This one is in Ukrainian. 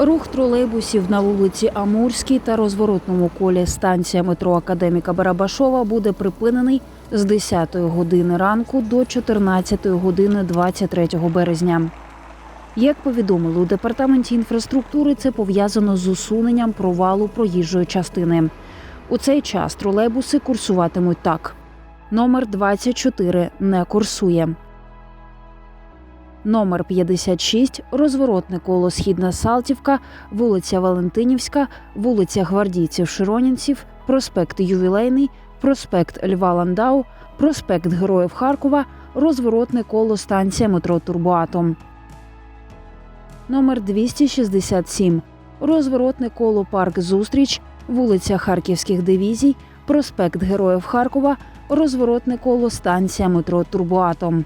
Рух тролейбусів на вулиці Амурській та розворотному колі станція метро Академіка Барабашова буде припинений з 10 години ранку до 14 години 23 березня. Як повідомили у департаменті інфраструктури, це пов'язано з усуненням провалу проїжджої частини. У цей час тролейбуси курсуватимуть так: номер 24 не курсує. Номер 56 розворотне коло Східна Салтівка, вулиця Валентинівська, вулиця Гвардійців Широнінців, проспект Ювілейний, проспект Льва Ландау, проспект Героїв Харкова, розворотне коло станція метро Турбоатом. Номер 267 розворотне коло Парк Зустріч, вулиця Харківських дивізій, проспект Героїв Харкова, розворотне коло станція метро Турбоатом.